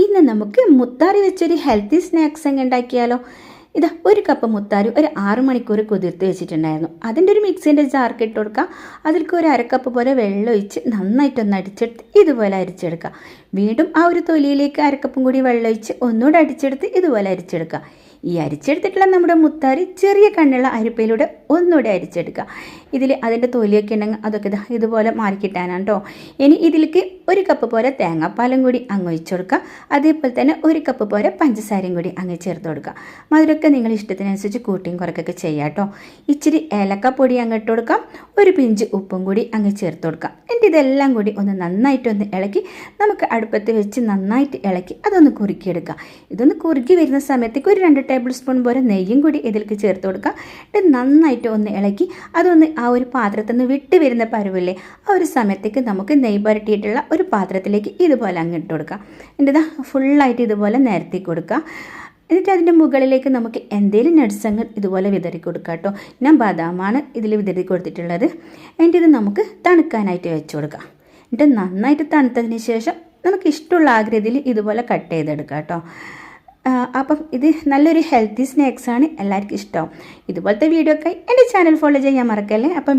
ഇന്ന് നമുക്ക് മുത്താറി വെച്ചൊരു ഹെൽത്തി സ്നാക്സ് അങ്ങ് ഉണ്ടാക്കിയാലോ? ഇതാ ഒരു കപ്പ് മുത്താരി ഒരു ആറ് മണിക്കൂർ കുതിർത്ത് വെച്ചിട്ടുണ്ടായിരുന്നു. അതിന്റെ ഒരു മിക്സിന്റെ ജാർക്ക് ഇട്ട് കൊടുക്കുക അതിലേക്ക് ഒരു അരക്കപ്പ് പോലെ വെള്ളം ഒഴിച്ച് നന്നായിട്ടൊന്ന് അടിച്ചെടുത്ത് ഇതുപോലെ അരിച്ചെടുക്കുക വീണ്ടും ആ ഒരു തൊലിയിലേക്ക് അരക്കപ്പും കൂടി വെള്ളം ഒഴിച്ച് ഒന്നുകൂടെ അടിച്ചെടുത്ത് ഇതുപോലെ അരിച്ചെടുക്കുക ഈ അരിച്ചെടുത്തിട്ടുള്ള നമ്മുടെ മുത്താരി ചെറിയ കണ്ണുള്ള അരിപ്പയിലൂടെ ഒന്നുകൂടെ അരിച്ചെടുക്കുക. ഇതിൽ അതിന്റെ തൊലിയൊക്കെ ഉണ്ടെങ്കിൽ അതൊക്കെ ഇതാ ഇതുപോലെ മാറിക്കിട്ടാനാണ് കേട്ടോ ഇനി ഇതിലേക്ക് ഒരു കപ്പ് പോലെ തേങ്ങാപ്പാലും കൂടി അങ്ങ് ഒഴിച്ചു കൊടുക്കുക. അതേപോലെ തന്നെ ഒരു കപ്പ് പോലെ പഞ്ചസാരയും കൂടി അങ്ങ് ചേർത്ത് കൊടുക്കുക. മധുരമൊക്കെ നിങ്ങൾ ഇഷ്ടത്തിനനുസരിച്ച് കൂട്ടിയും കുറക്കൊക്കെ ചെയ്യാം കേട്ടോ ഇച്ചിരി ഏലക്കപ്പൊടി അങ്ങ് ഇട്ട് കൊടുക്കാം ഒരു പിഞ്ച് ഉപ്പും കൂടി അങ്ങ് ചേർത്ത് കൊടുക്കാം എന്നിട്ട് ഇതെല്ലാം കൂടി ഒന്ന് നന്നായിട്ടൊന്ന് ഇളക്കി നമുക്ക് അടുപ്പത്ത് വെച്ച് നന്നായിട്ട് ഇളക്കി അതൊന്ന് കുറുക്കിയെടുക്കുക. ഇതൊന്ന് കുറുക്കി വരുന്ന സമയത്തേക്ക് ഒരു രണ്ട് ടേബിൾ സ്പൂൺ പോലെ നെയ്യും കൂടി ഇതിലേക്ക് ചേർത്ത് കൊടുക്കുക. എന്നിട്ട് നന്നായിട്ട് ഒന്ന് ഇളക്കി അതൊന്ന് ആ ഒരു പാത്രത്തിൽ നിന്ന് വിട്ട് വരുന്ന പരുവില്ലേ ആ ഒരു സമയത്തേക്ക് നമുക്ക് നെയ്യ് പുരട്ടിയിട്ടുള്ള ഒരു പാത്രത്തിലേക്ക് ഇതുപോലെ അങ്ങ് ഇട്ട് കൊടുക്കുക. എന്നിട്ട് ഫുള്ളായിട്ട് ഇതുപോലെ നിരത്തി കൊടുക്കുക. എന്നിട്ട് അതിന്റെ മുകളിലേക്ക് നമുക്ക് എന്തെങ്കിലും നട്സങ്ങൾ ഇതുപോലെ വിതറി കൊടുക്കാം കേട്ടോ. ഞാൻ ബദാമാണ് ഇതിൽ വിതറി കൊടുത്തിട്ടുള്ളത്. എന്റെ ഇത് നമുക്ക് തണുക്കാനായിട്ട് വെച്ച് കൊടുക്കാം എന്നിട്ട് നന്നായിട്ട് തണുത്തതിന് ശേഷം നമുക്ക് ഇഷ്ടമുള്ള ആകൃതിയിൽ ഇതുപോലെ കട്ട് ചെയ്തെടുക്കാം കേട്ടോ. അപ്പം ഇത് നല്ലൊരു ഹെൽത്തി സ്നാക്സാണ് എല്ലാവർക്കും ഇഷ്ടം. ഇതുപോലത്തെ വീഡിയോ ഒക്കെ എന്റെ ചാനൽ ഫോളോ ചെയ്യാൻ മറക്കല്ലേ? അപ്പം